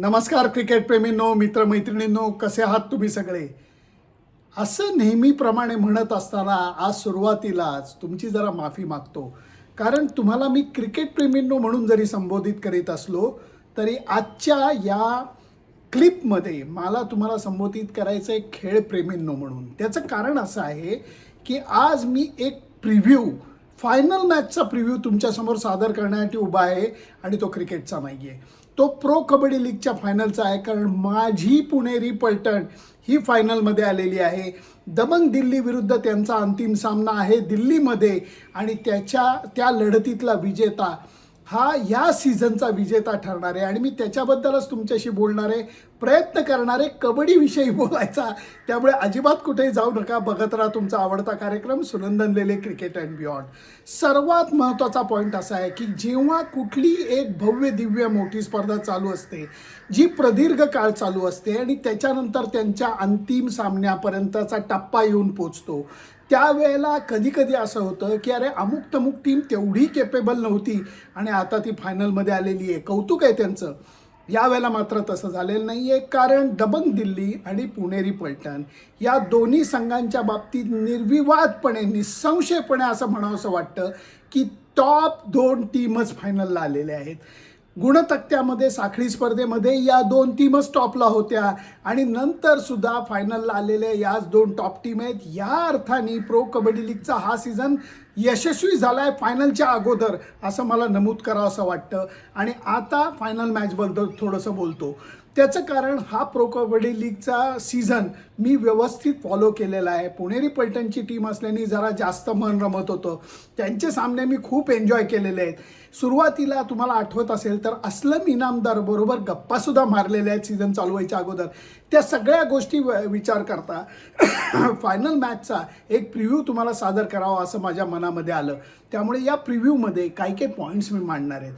नमस्कार क्रिकेट प्रेमींनो मित्रमैत्रिणींनो कसे आहात तुम्ही सगळे? असं नेहमीप्रमाणे म्हणत असताना आज सुरुवातीलाच तुमची जरा माफी मागतो. कारण तुम्हाला मी क्रिकेट प्रेमींनो म्हणून जरी संबोधित करीत असलो तरी आजच्या या क्लिपमध्ये मला तुम्हाला संबोधित करायचं आहे खेळ प्रेमींनो म्हणून. त्याचं कारण असं आहे की आज मी एक प्रिव्ह्यू फायनल मॅचचा प्रिव्ह्यू तुमच्यासमोर सादर करण्यासाठी उभा आहे आणि तो क्रिकेटचा नाही आहे तो प्रो कबड्डी लीगच्या फायनलचा आहे कारण माझी पुणेरी पलटण ही फायनलमध्ये आलेली आहे. दमंग दिल्ली विरुद्ध त्यांचा अंतिम सामना आहे दिल्लीमध्ये आणि त्याच्या त्या लढतीतला विजेता हा या सीझनचा विजेता ठरणार आहे. आणि मी त्याच्याबद्दलच तुमच्याशी बोलणार आहे. प्रयत्न करणारे कबड्डीविषयी बोलायचा. त्यामुळे अजिबात कुठेही जाऊ नका. बघत राहा तुमचा आवडता कार्यक्रम सुनंदनलेले क्रिकेट अँड बियॉन्ड सर्वात महत्त्वाचा पॉईंट असा आहे की जेव्हा कुठली एक भव्य दिव्य मोठी स्पर्धा चालू असते जी प्रदीर्घ काळ चालू असते आणि त्याच्यानंतर त्यांच्या अंतिम सामन्यापर्यंतचा टप्पा येऊन पोचतो त्यावेळेला कधी कधी असं होतं की अरे अमुक तमुक टीम तेवढी केपेबल नव्हती आणि आता ती फायनलमध्ये आलेली आहे. कौतुक आहे त्यांचं. यावेळेला मात्र तसं झालेलं नाही आहे कारण दबंग दिल्ली आणि पुणेरी पलटण या दोन्ही संघांच्या बाबतीत निर्विवादपणे निसंशयपणे असं म्हणावंसं वाटतं की टॉप दोन टीमच फायनलला आलेल्या आहेत. गुणतक्त्यामध्ये साखळी स्पर्धेमध्ये या दोन टीमच टॉपला होत्या. आणि नंतर सुद्धा फायनलला आलेल्या याच दोन टॉप टीम आहेत. या अर्थाने प्रो कबड्डी लीगचा हा सीझन यशस्वी झाला आहे फायनलच्या अगोदर असं मला नमूद करावं असं वाटतं. आणि आता फायनल मॅचबद्दल थोडंसं बोलतो. त्याचं कारण हा प्रो कबड्डी लीगचा सीझन मी व्यवस्थित फॉलो केलेला आहे. पुणेरी पलटणची टीम असल्याने जरा जास्त मन रमत होतं. त्यांचे सामने मी खूप एन्जॉय केलेले आहेत. सुरुवातीला तुम्हाला आठवत असेल तर असलम इनामदार बरोबर गप्पासुद्धा मारलेल्या आहेत सीझन चालू व्हायच्या अगोदर. त्या सगळ्या गोष्टी विचार करता फायनल मॅचचा एक प्रिव्ह्यू तुम्हाला सादर करावा असं माझ्या मनामध्ये आलं. त्यामुळे या प्रिव्ह्यूमध्ये काही काही पॉईंट्स मी मांडणार आहेत.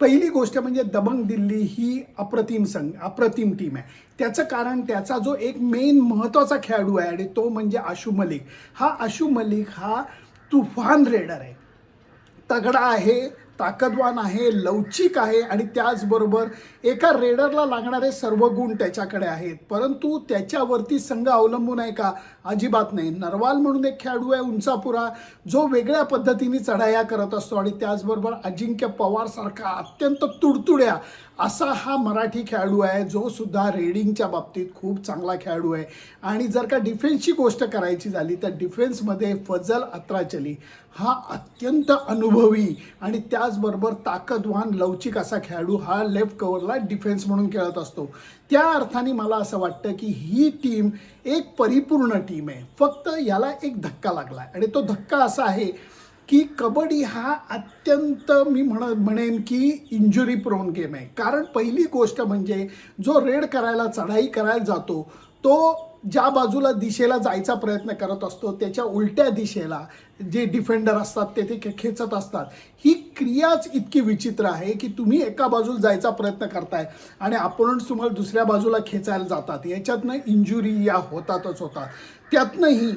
पहिली गोष्ट म्हणजे दबंग दिल्ली ही अप्रतिम संघ अप्रतिम टीम आहे. त्याचं कारण त्याचा जो एक मेन महत्त्वाचा खेळाडू आहे आणि तो म्हणजे आशू मलिक. हा आशू मलिक हा तुफान रेडर आहे. तगडा आहे ताकदवान आहे लवचिक आहे आणि त्याचबरोबर एका रेडरला लागणारे सर्व गुण त्याच्याकडे आहेत. परंतु त्याच्यावरती संघ अवलंबून आहे का? अजिबात नाही. नरवाल म्हणून एक खेळाडू आहे उंचापुरा जो वेगळ्या पद्धतीने चढाया करत असतो आणि त्याचबरोबर अजिंक्य पवारसारखा अत्यंत तुडतुड्या असा हा मराठी खेळाडू आहे जो सुद्धा रेडिंगच्या बाबतीत खूप चांगला खेळाडू आहे. आणि जर का डिफेन्सची गोष्ट करायची झाली तर डिफेन्समध्ये फजल अत्राचली हा अत्यंत अनुभवी आणि त्याचबरोबर ताकदवान लवचिक असा खेळाडू हा लेफ्ट कव्हरला डिफेन्स म्हणून खेळत असतो. त्या अर्थाने मला असं वाटतं की ही टीम एक परिपूर्ण टीम आहे. फक्त याला एक धक्का लागला आहे आणि तो धक्का असा आहे की कबड्डी हा अत्यंत मी म्हण म्हणेन की इंजुरी प्रोन गेम आहे. कारण पहिली गोष्ट म्हणजे जो रेड करायला चढाई करायला जातो तो ज्या बाजूला दिशेला जायचा प्रयत्न करत असतो त्याच्या उलट्या दिशेला जे डिफेंडर असतात ते ते खे- खेचत असतात. ही क्रियाच इतकी विचित्र आहे की तुम्ही एका बाजूला जायचा प्रयत्न करताय आणि अपोनंट्स तुम्हाला दुसऱ्या बाजूला खेचायला जातात. याच्यातनं इंजुरी या होतातच होतात. त्यातनंही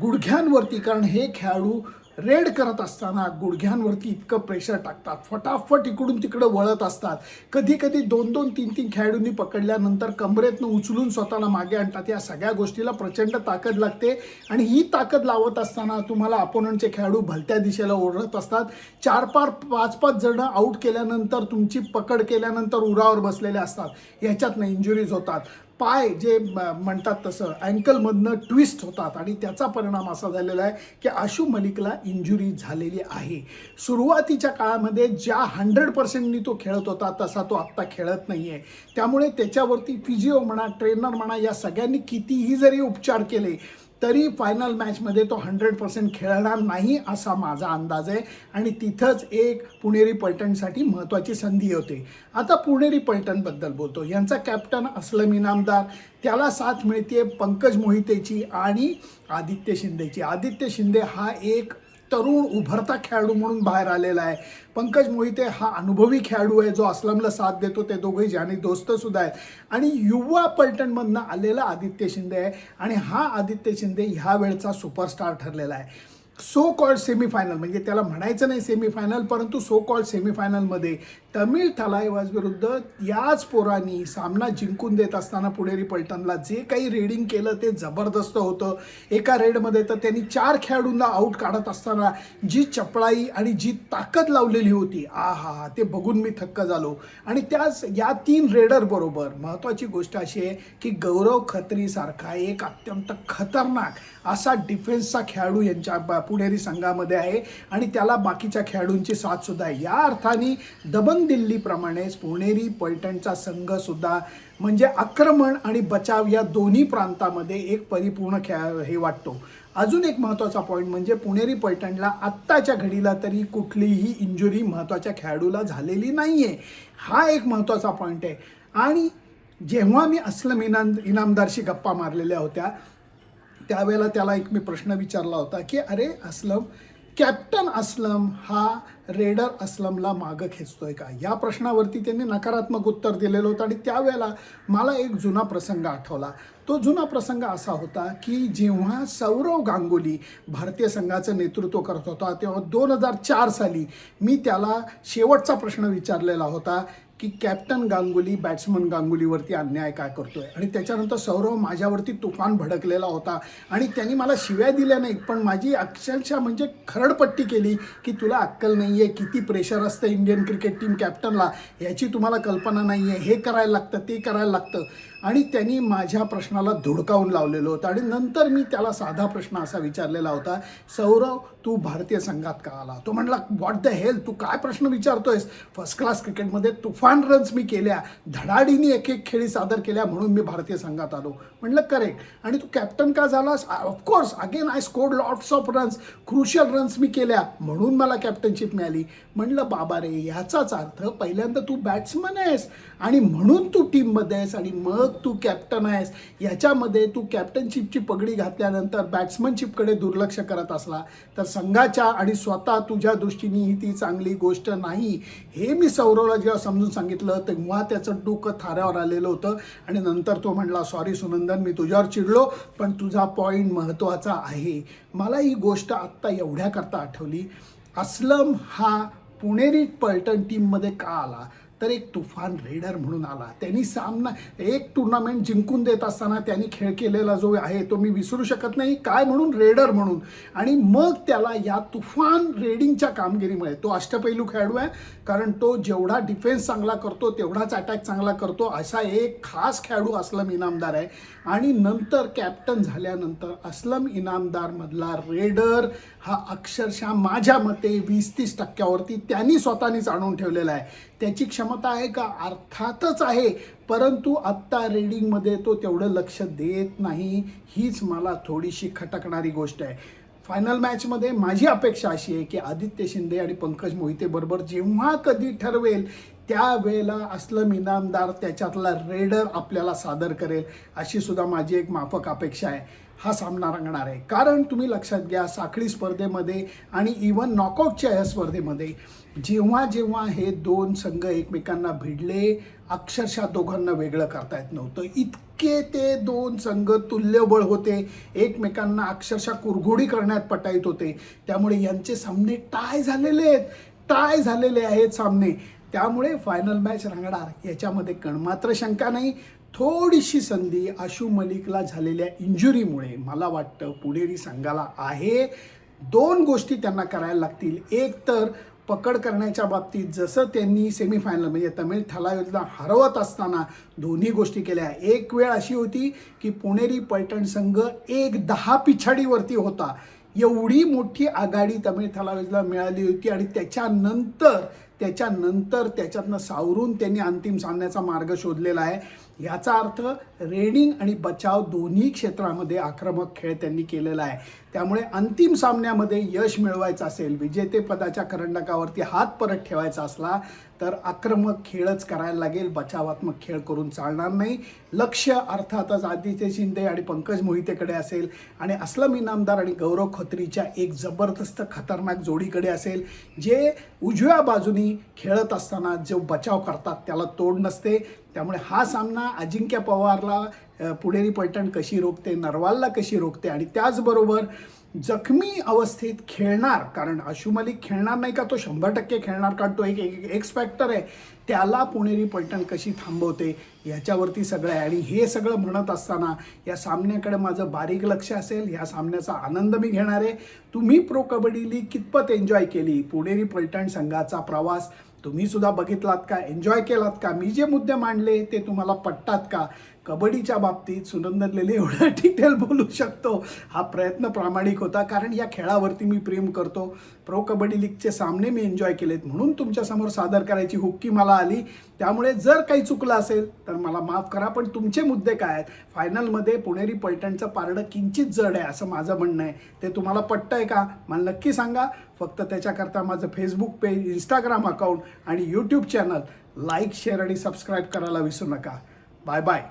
गुडघ्यांवरती कारण हे खेळाडू रेड करत असताना गुडघ्यांवरती इतकं प्रेशर टाकतात. फटाफट इकडून तिकडं वळत असतात. कधी कधी दोन दोन तीन तीन खेळाडूंनी पकडल्यानंतर कमरेतनं उचलून स्वतःला मागे आणतात. या सगळ्या गोष्टीला प्रचंड ताकद लागते आणि ही ताकद लावत असताना तुम्हाला अपोनंटचे खेळाडू भलत्या दिशेला ओढत असतात. चार पार पाच पाच जणं आऊट केल्यानंतर तुमची पकड केल्यानंतर उरावर बसलेले असतात. ह्याच्यातनं इंजुरीज होतात. पाय जे म्हणतात तसं अँकलमधनं ट्विस्ट होतात आणि त्याचा परिणाम असा झालेला आहे की आशू मलिकला इंजुरी झालेली आहे. सुरुवातीच्या काळामध्ये ज्या हंड्रेड पर्सेंटनी तो खेळत होता तसा तो आत्ता खेळत नाही आहे त्यामुळे त्याच्यावरती फिजिओ म्हणा ट्रेनर म्हणा या सगळ्यांनी कितीही जरी उपचार केले तरी फायनल मॅचमध्ये तो हंड्रेड पर्सेंट खेळणार नाही असा माझा अंदाज आहे. आणि तिथंच एक पुणेरी पलटणसाठी महत्त्वाची संधी होते. आता पुणेरी पलटणबद्दल बोलतो. यांचा कॅप्टन असलम इनामदार त्याला साथ मिळते पंकज मोहितेची आणि आदित्य शिंदेची. आदित्य शिंदे हा एक तरुण उभरता खेळाडू म्हणून बाहेर आलेला आहे. पंकज मोहिते हा अनुभवी खेळाडू आहे जो असलमला साथ देतो. ते दोघेही ज्याने दोस्तसुद्धा आहेत. आणि युवा पलटणमधनं आलेला आदित्य शिंदे आहे. आणि हा आदित्य शिंदे ह्या वेळचा सुपरस्टार ठरलेला आहे. सो कॉल्ड सेमीफायनल म्हणजे त्याला म्हणायचं नाही सेमीफायनल परंतु सो कॉल्ड सेमीफायनलमध्ये तमिळ थलायवाज विरुद्ध याच पोरांनी सामना जिंकून देत असताना पुणेरी पलटणला जे काही रेडिंग केलं ते जबरदस्त होतं. एका रेडमध्ये तर त्यांनी चार खेळाडूंना आऊट काढत असताना जी चपळाई आणि जी ताकद लावलेली होती आ हा ते बघून मी थक्क झालो. आणि त्याच या तीन रेडर बरोबर महत्त्वाची गोष्ट अशी आहे की गौरव खत्रीसारखा एक अत्यंत खतरनाक असा डिफेन्सचा खेळाडू यांच्या पुणेरी संघामध्ये आहे. आणि त्याला बाकीच्या खेळाडूंची साथसुद्धा आहे. या अर्थाने दबंग दिल्लीप्रमाणेच पुणेरी पलटणचा संघ सुद्धा म्हणजे आक्रमण आणि बचाव या दोन्ही प्रांतामध्ये एक परिपूर्ण खेळ हे वाटतो. अजून एक महत्त्वाचा पॉईंट म्हणजे पुणेरी पलटणला आत्ताच्या घडीला तरी कुठलीही इंजुरी महत्त्वाच्या खेळाडूला झालेली नाही आहे हा एक महत्त्वाचा पॉईंट आहे. आणि जेव्हा मी असलम इनाम इनामदारशी गप्पा मारलेल्या होत्या त्यावेळेला त्याला एक मी प्रश्न विचारला होता की अरे असलम कॅप्टन असलम हा रेडर असलमला मागं खेचतोय का? या प्रश्नावरती त्यांनी नकारात्मक उत्तर दिलेलं होतं आणि त्यावेळेला मला एक जुना प्रसंग आठवला. तो जुना प्रसंग असा होता की जेव्हा सौरव गांगुली भारतीय संघाचं नेतृत्व करत होता तेव्हा दोन हजार चार साली मी त्याला शेवटचा प्रश्न विचारलेला होता की कॅप्टन गांगुली बॅट्समन गांगुलीवरती अन्याय काय करतोय? आणि त्याच्यानंतर सौरव माझ्यावरती तुफान भडकलेला होता. आणि त्यांनी मला शिव्या दिल्या नाही पण माझी अक्षरशः म्हणजे खरडपट्टी केली की तुला अक्कल नाही आहे किती प्रेशर असतं इंडियन क्रिकेट टीम कॅप्टनला याची तुम्हाला कल्पना नाही आहे हे करायला लागतं ते करायला लागतं. आणि त्यांनी माझ्या प्रश्नाला धुडकावून लावलेलं होतं आणि नंतर मी त्याला साधा प्रश्न असा विचारलेला होता सौरव तू भारतीय संघात का आला? तो म्हणला व्हॉट द हेल तू काय प्रश्न विचारतोयस? फर्स्ट क्लास क्रिकेटमध्ये तुफान रन्स मी केल्या धडाडीने एक एक खेळी सादर केल्या म्हणून मी भारतीय संघात आलो. म्हणलं करेक्ट आणि तू कॅप्टन का झालास? Of course again I scored lots of runs crucial runs मी केल्या म्हणून मला कॅप्टनशिप मिळाली. म्हणलं बाबा रे ह्याचाच अर्थ पहिल्यांदा तू बॅट्समन आहेस आणि म्हणून तू टीममध्ये आहेस आणि मग तू कॅप्टन आहेस. याच्यामध्ये तू कॅप्टनशिपची पगडी घातल्यानंतर बॅट्समनशिपकडे दुर्लक्ष करत असला तर संघाच्या आणि स्वतः तुझ्या दृष्टीने ही ती चांगली गोष्ट नाही. हे मी सौरवला जेव्हा समजून सांगितलं तेव्हा त्याचं डोकं थाऱ्यावर आलेलं होतं. आणि नंतर तो म्हणला सॉरी सुनंदन मी तुझ्यावर चिडलो पण तुझा पॉईंट महत्त्वाचा आहे. मला ही गोष्ट आत्ता एवढ्याकरता आठवली. असलम हा पुणेरी पलटण टीममध्ये का आला? तर एक तुफान रेडर म्हणून आला. त्यांनी सामना एक टुर्नामेंट जिंकून देत असताना त्यांनी खेळ केलेला जो आहे तो मी विसरू शकत नाही. काय म्हणून? रेडर म्हणून. आणि मग त्याला या तुफान रेडिंगच्या कामगिरीमुळे तो अष्टपैलू खेळाडू आहे कारण तो जेवढा डिफेन्स चांगला करतो तेवढाच अटॅक चांगला करतो असा एक खास खेळाडू असलम इनामदार आहे. आणि नंतर कॅप्टन झाल्यानंतर असलम इनामदारमधला रेडर हा अक्षरशः माझ्या मते वीस तीस टक्क्यावरती त्यांनी स्वतःनीच आणून ठेवलेला आहे. त्याची क्षमता आहे का? अर्थातच आहे. परंतु आत्ता रेडिंगमध्ये तो तेवढं लक्ष देत नाही. हीच मला थोडीशी खटकणारी गोष्ट आहे. फायनल मॅचमध्ये माझी अपेक्षा अशी आहे की आदित्य शिंदे आणि पंकज मोहिते बरोबर जेव्हा कधी ठरवेल त्यावेळेला असलम इनामदार त्याच्यातला रेडर आपल्याला सादर करेल अशी सुद्धा माझी एक माफक अपेक्षा आहे. हा सामना रंगणार आहे. कारण तुम्ही लक्षात घ्या साखळी स्पर्धेमध्ये आणि इवन नॉकआउटच्या या स्पर्धेमध्ये जेव्हा जेव्हा हे दोन संघ एकमेकांना भिडले अक्षरशः दोघांना वेगळं करता येत नव्हतं. इतके ते दोन संघ तुल्यबळ होते. एकमेकांना अक्षरशः कुरघोडी करण्यात पटाईत होते. त्यामुळे यांचे सामने टाय झालेले आहेत. टाय झालेले आहेत सामने. त्यामुळे फायनल मॅच रंगणार. याच्यामध्ये कणमात्र शंका नाही. थोडीशी संधी आशू मलिकला झालेल्या इंजुरीमुळे मला वाटतं पुणेरी संघाला आहे. दोन गोष्टी त्यांना करायला लागतील. एक तर पकड करण्याच्या बाबतीत जसं त्यांनी सेमीफायनल म्हणजे तमिळ ठलायोजना हरवत असताना दोन्ही गोष्टी केल्या. एक वेळ अशी होती की पुणेरी पलटण संघ एक दहा पिछाडीवरती होता. एवढी मोठी आघाडी तमिळ थलावेजला मिळाली होती आणि त्याच्यानंतर त्याच्यानंतर त्याच्यातनं सावरून त्यांनी अंतिम सामन्याचा मार्ग शोधलेला आहे. याचा अर्थ रेडिंग आणि बचाव दोन्ही क्षेत्रामध्ये आक्रमक खेळ त्यांनी केलेला आहे. त्यामुळे अंतिम सामन्यामध्ये यश मिळवायचं असेल विजेतेपदाच्या करंडकावरती हात परत ठेवायचा असला तर आक्रमक खेळच करायला लागेल. बचावात्मक खेळ करून चालणार नाही. लक्ष अर्थातच आदित्य शिंदे आणि पंकज मोहितेकडे असेल आणि असलम इनामदार आणि गौरव खत्रीच्या एक जबरदस्त खतरनाक जोडीकडे असेल जे उजव्या बाजूनी खेळत असताना जो बचाव करतात त्याला तोड नसते. त्यामुळे हा सामना अजिंक्य पवारला पुणेरी पलटण कशी रोखते नरवालला कशी रोखते आणि त्याचबरोबर जखमी अवस्थेत खेळणार कारण आशु मलिक खेळणार नाही का? तो शंभर टक्के खेळणार कारण तो एक एक्स फॅक्टर आहे. त्याला पुणेरी पलटण कशी थांबवते ह्याच्यावरती सगळं आहे. आणि हे सगळं म्हणत असताना या सामन्याकडे माझं बारीक लक्ष असेल. ह्या सामन्याचा आनंद मी घेणार आहे. तुम्ही प्रो कबड्डी लीग कितपत एन्जॉय केली? पुणेरी पलटण संघाचा प्रवास तुम्ही सुद्धा बघितलात का? एन्जॉय केलात का? मी जे मुद्दे मांडले ते तुम्हाला पटतात का? कबड्डीच्या बाबतीत सुनंदन लेले एवढं डिटेल बोलू शकतो. हा प्रयत्न प्रामाणिक होता कारण या खेळावरती मी प्रेम करतो. प्रो कबड्डी लीगचे सामने मी एन्जॉय केलेत म्हणून तुमच्यासमोर सादर करायची हुक्की मला आली. त्यामुळे जर काही चुकलं असेल तर मला माफ करा पण तुमचे मुद्दे काय आहेत? फायनलमध्ये पुणेरी पलटणचं पारडं किंचित जड आहे असं माझं म्हणणं आहे. ते तुम्हाला पटतंय का? मला नक्की सांगा. फक्त त्याच्याकरता माझं फेसबुक पेज इंस्टाग्राम अकाउंट आणि यूट्यूब चॅनल लाईक शेअर आणि सबस्क्राईब करायला विसरू नका. Bye bye